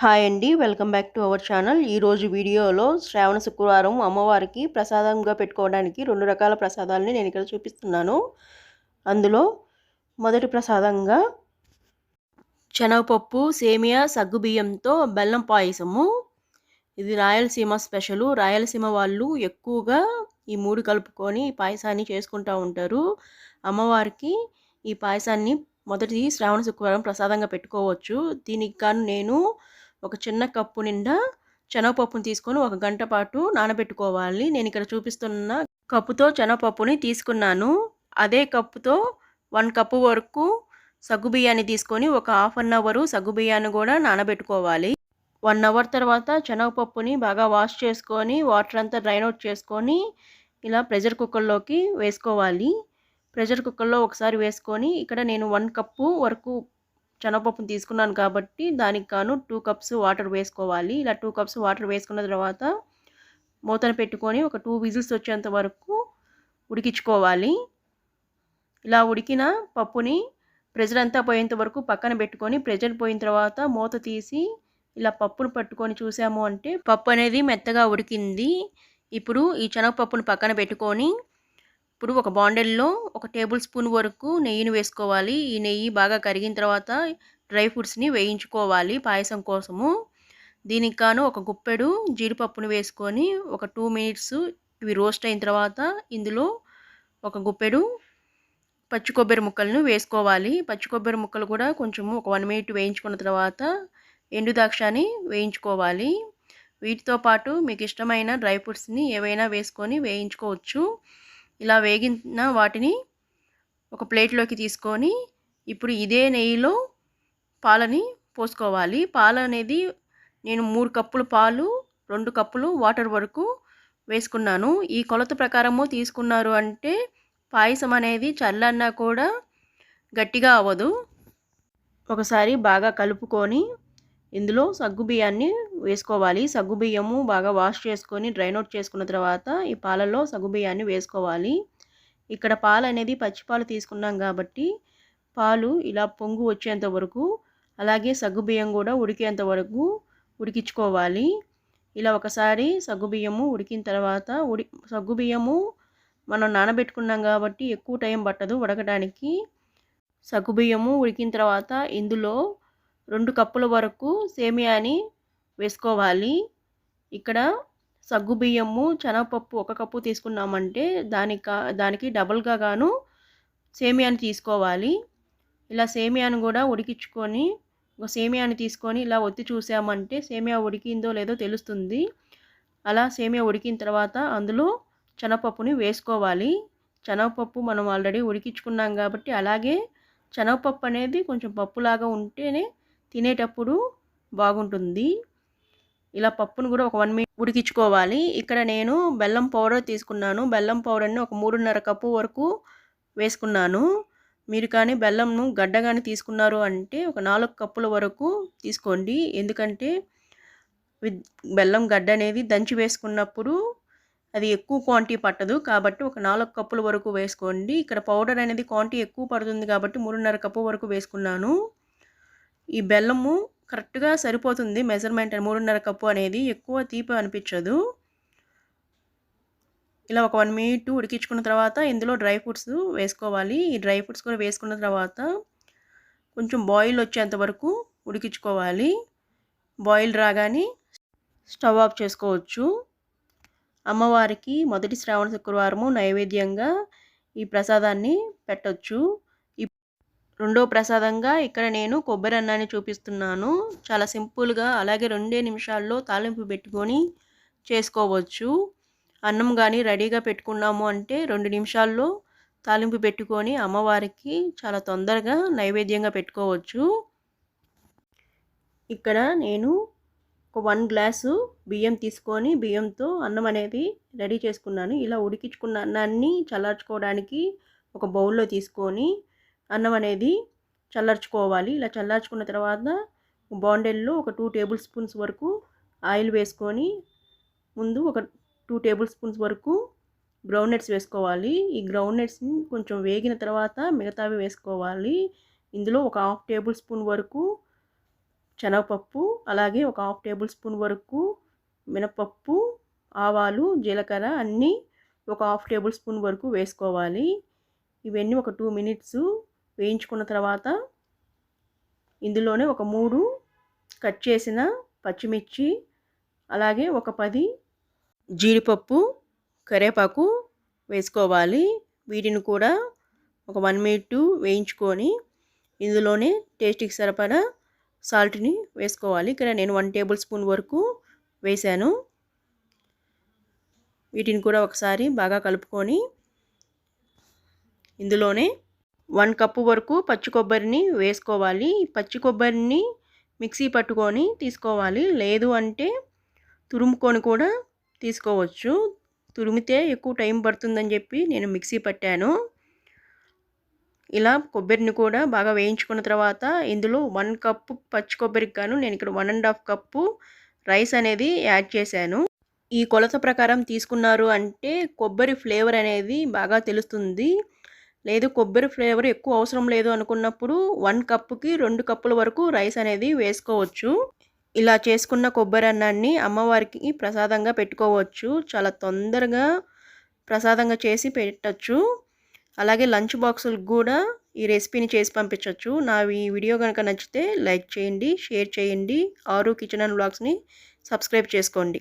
Hi అండి welcome back to our channel. ఈరోజు వీడియోలో శ్రావణ శుక్రవారం అమ్మవారికి ప్రసాదంగా పెట్టుకోవడానికి రెండు రకాల ప్రసాదాలని నేను ఇక్కడ చూపిస్తున్నాను. అందులో మొదటి ప్రసాదంగా శనగపప్పు సేమియా సగ్గుబియ్యంతో బెల్లం పాయసము. ఇది రాయలసీమ స్పెషలు. రాయలసీమ వాళ్ళు ఎక్కువగా ఈ మూడు కలుపుకొని ఈ పాయసాన్ని చేసుకుంటూ ఉంటారు. అమ్మవారికి ఈ పాయసాన్ని మొదటి శ్రావణ శుక్రవారం ప్రసాదంగా పెట్టుకోవచ్చు. దీనికి గాను నేను ఒక చిన్న కప్పు నిండా శనగపప్పును తీసుకొని ఒక గంట పాటు నానబెట్టుకోవాలి. నేను ఇక్కడ చూపిస్తున్న కప్పుతో శనగపప్పుని తీసుకున్నాను. అదే కప్పుతో వన్ కప్పు వరకు సగ్గుబియ్యాన్ని తీసుకొని ఒక హాఫ్ అన్ అవరు సగ్గుబియ్యాన్ని కూడా నానబెట్టుకోవాలి. వన్ అవర్ తర్వాత శనగపప్పుని బాగా వాష్ చేసుకొని వాటర్ అంతా డ్రైన్ అవుట్ చేసుకొని ఇలా ప్రెషర్ కుక్కర్లోకి వేసుకోవాలి. ప్రెషర్ కుక్కర్లో ఒకసారి వేసుకొని ఇక్కడ నేను వన్ కప్పు వరకు శనగపప్పును తీసుకున్నాను కాబట్టి దానికి గాను టూ కప్స్ వాటర్ వేసుకోవాలి. ఇలా టూ కప్స్ వాటర్ వేసుకున్న తర్వాత మూతను పెట్టుకొని ఒక టూ విజిల్స్ వచ్చేంత వరకు ఉడికించుకోవాలి. ఇలా ఉడికిన పప్పుని ప్రెజర్ అంతా పోయేంత వరకు పక్కన పెట్టుకొని ప్రెజర్ పోయిన తర్వాత మూత తీసి ఇలా పప్పును పట్టుకొని చూసాము అంటే పప్పు అనేది మెత్తగా ఉడికింది. ఇప్పుడు ఈ శనగపప్పును పక్కన పెట్టుకొని ఇప్పుడు ఒక బాండెల్లో ఒక టేబుల్ స్పూన్ వరకు నెయ్యిని వేసుకోవాలి. ఈ నెయ్యి బాగా కరిగిన తర్వాత డ్రై ఫ్రూట్స్ని వేయించుకోవాలి పాయసం కోసము. దీనికి గాను ఒక గుప్పెడు జీడిపప్పును వేసుకొని ఒక టూ మినిట్స్ ఇవి రోస్ట్ అయిన తర్వాత ఇందులో ఒక గుప్పెడు పచ్చి కొబ్బరి ముక్కలను వేసుకోవాలి. పచ్చి కొబ్బరి ముక్కలు కూడా కొంచెము ఒక వన్ మినిట్ వేయించుకున్న తర్వాత ఎండు ద్రాక్షని వేయించుకోవాలి. వీటితో పాటు మీకు ఇష్టమైన డ్రై ఫ్రూట్స్ని ఏవైనా వేసుకొని వేయించుకోవచ్చు. ఇలా వేగిన వాటిని ఒక ప్లేట్లోకి తీసుకొని ఇప్పుడు ఇదే నెయ్యిలో పాలని పోసుకోవాలి. పాలు అనేది నేను మూడు కప్పులు పాలు రెండు కప్పులు వాటర్ వరకు వేసుకున్నాను. ఈ కొలత ప్రకారము తీసుకున్నారు అంటే పాయసం అనేది చల్లన్నా కూడా గట్టిగా అవ్వదు. ఒకసారి బాగా కలుపుకొని ఇందులో సగ్గు బియ్యాన్ని వేసుకోవాలి. సగ్గుబియ్యము బాగా వాష్ చేసుకొని డ్రైన్ అవుట్ చేసుకున్న తర్వాత ఈ పాలలో సగ్గుబియ్యాన్ని వేసుకోవాలి. ఇక్కడ పాలు అనేది పచ్చిపాలు తీసుకున్నాం కాబట్టి పాలు ఇలా పొంగు వచ్చేంత వరకు అలాగే సగ్గుబియ్యం కూడా ఉడికేంత వరకు ఉడికించుకోవాలి. ఇలా ఒకసారి సగ్గుబియ్యము ఉడికిన తర్వాత ఉడి సగ్గుబియ్యము మనం నానబెట్టుకున్నాం కాబట్టి ఎక్కువ టైం పట్టదు ఉడకడానికి సగ్గుబియ్యము ఉడికిన తర్వాత ఇందులో రెండు కప్పుల వరకు సేమియాని వేసుకోవాలి. ఇక్కడ సగ్గు బియ్యము శనగపప్పు ఒక కప్పు తీసుకున్నామంటే దానికి దానికి డబుల్గా గాను సేమియాని తీసుకోవాలి. ఇలా సేమియాను కూడా ఉడికించుకొని ఒక సేమియాని తీసుకొని ఇలా ఒత్తి చూసామంటే సేమియా ఉడికిందో లేదో తెలుస్తుంది. అలా సేమియా ఉడికిన తర్వాత అందులో శనగపప్పుని వేసుకోవాలి. శనగపప్పు మనం ఆల్రెడీ ఉడికించుకున్నాం కాబట్టి అలాగే శనగపప్పు అనేది కొంచెం పప్పులాగా ఉంటేనే తినేటప్పుడు బాగుంటుంది. ఇలా పప్పును కూడా ఒక వన్ మినిట్ ఉడికించుకోవాలి. ఇక్కడ నేను బెల్లం పౌడర్ తీసుకున్నాను. బెల్లం పౌడర్ని ఒక మూడున్నర కప్పు వరకు వేసుకున్నాను. మీరు కానీ బెల్లంను గడ్డ కానీ తీసుకున్నారు అంటే ఒక నాలుగు కప్పుల వరకు తీసుకోండి. ఎందుకంటే బెల్లం గడ్డ అనేది దంచి వేసుకున్నప్పుడు అది ఎక్కువ క్వాంటిటీ పట్టదు. కాబట్టి ఒక నాలుగు కప్పుల వరకు వేసుకోండి. ఇక్కడ పౌడర్ అనేది క్వాంటిటీ ఎక్కువ పడుతుంది కాబట్టి మూడున్నర కప్పు వరకు వేసుకున్నాను. ఈ బెల్లము కరెక్ట్గా సరిపోతుంది. మెజర్మెంట్ మూడున్నర కప్పు అనేది ఎక్కువ తీపి అనిపించదు. ఇలా ఒక వన్ మినిట్ ఉడికించుకున్న తర్వాత ఇందులో డ్రై ఫ్రూట్స్ వేసుకోవాలి. ఈ డ్రై ఫ్రూట్స్ కూడా వేసుకున్న తర్వాత కొంచెం బాయిల్ వచ్చేంత వరకు ఉడికించుకోవాలి. బాయిల్ రాగానే స్టవ్ ఆఫ్ చేసుకోవచ్చు. అమ్మవారికి మొదటి శ్రావణ శుక్రవారము నైవేద్యంగా ఈ ప్రసాదాన్ని పెట్టచ్చు. రెండో ప్రసాదంగా ఇక్కడ నేను కొబ్బరి అన్నాన్ని చూపిస్తున్నాను. చాలా సింపుల్గా అలాగే రెండే నిమిషాల్లో తాలింపు పెట్టుకొని చేసుకోవచ్చు. అన్నం కానీ రెడీగా పెట్టుకున్నాము అంటే రెండు నిమిషాల్లో తాలింపు పెట్టుకొని అమ్మవారికి చాలా తొందరగా నైవేద్యంగా పెట్టుకోవచ్చు. ఇక్కడ నేను ఒక వన్ గ్లాసు బియ్యం తీసుకొని బియ్యంతో అన్నం అనేది రెడీ చేసుకున్నాను. ఇలా ఉడికించుకున్న అన్నాన్ని చల్లార్చుకోవడానికి ఒక బౌల్లో తీసుకొని అన్నం అనేది చల్లార్చుకోవాలి. ఇలా చల్లార్చుకున్న తర్వాత బాండెల్లో ఒక టూ టేబుల్ స్పూన్స్ వరకు ఆయిల్ వేసుకొని ముందు ఒక టూ టేబుల్ స్పూన్స్ వరకు గ్రౌండ్ నట్స్ వేసుకోవాలి. ఈ గ్రౌండ్ నట్స్ని కొంచెం వేగిన తర్వాత మిగతావి వేసుకోవాలి. ఇందులో ఒక హాఫ్ టేబుల్ స్పూన్ వరకు శనగపప్పు అలాగే ఒక హాఫ్ టేబుల్ స్పూన్ వరకు మినపప్పు ఆవాలు జీలకర్ర అన్నీ ఒక హాఫ్ టేబుల్ స్పూన్ వరకు వేసుకోవాలి. ఇవన్నీ ఒక టూ మినిట్స్ వేయించుకున్న తర్వాత ఇందులోనే ఒక మూడు కట్ చేసిన పచ్చిమిర్చి అలాగే ఒక పది జీడిపప్పు కరివేపాకు వేసుకోవాలి. వీటిని కూడా ఒక వన్ మినిట్ వేయించుకొని ఇందులోనే టేస్ట్కి సరిపడా సాల్ట్ని వేసుకోవాలి. ఇక్కడ నేను వన్ టేబుల్ స్పూన్ వరకు వేశాను వీటిని కూడా ఒకసారి బాగా కలుపుకొని ఇందులోనే వన్ కప్పు వరకు పచ్చి కొబ్బరిని వేసుకోవాలి. పచ్చి కొబ్బరిని మిక్సీ పట్టుకొని తీసుకోవాలి. లేదు అంటే తురుముకొని కూడా తీసుకోవచ్చు. తురిమితే ఎక్కువ టైం పడుతుందని చెప్పి నేను మిక్సీ పట్టాను. ఇలా కొబ్బరిని కూడా బాగా వేయించుకున్న తర్వాత ఇందులో వన్ కప్పు పచ్చి కొబ్బరికి గాను నేను ఇక్కడ one and half cup rice అనేది యాడ్ చేశాను. ఈ కొలత ప్రకారం తీసుకున్నారు అంటే కొబ్బరి ఫ్లేవర్ అనేది బాగా తెలుస్తుంది. లేదు కొబ్బరి ఫ్లేవర్ ఎక్కువ అవసరం లేదు అనుకున్నప్పుడు వన్ కప్పుకి రెండు కప్పుల వరకు రైస్ అనేది వేసుకోవచ్చు. ఇలా చేసుకున్న కొబ్బరి అన్నాన్ని అమ్మవారికి ప్రసాదంగా పెట్టుకోవచ్చు. చాలా తొందరగా ప్రసాదంగా చేసి పెట్టచ్చు. అలాగే లంచ్ బాక్సులకు కూడా ఈ రెసిపీని చేసి పంపించవచ్చు నా ఈ వీడియో కనుక నచ్చితే లైక్ చేయండి షేర్ చేయండి. ఆరు కిచెన్ అండ్ బ్లాగ్స్ని సబ్స్క్రైబ్ చేసుకోండి.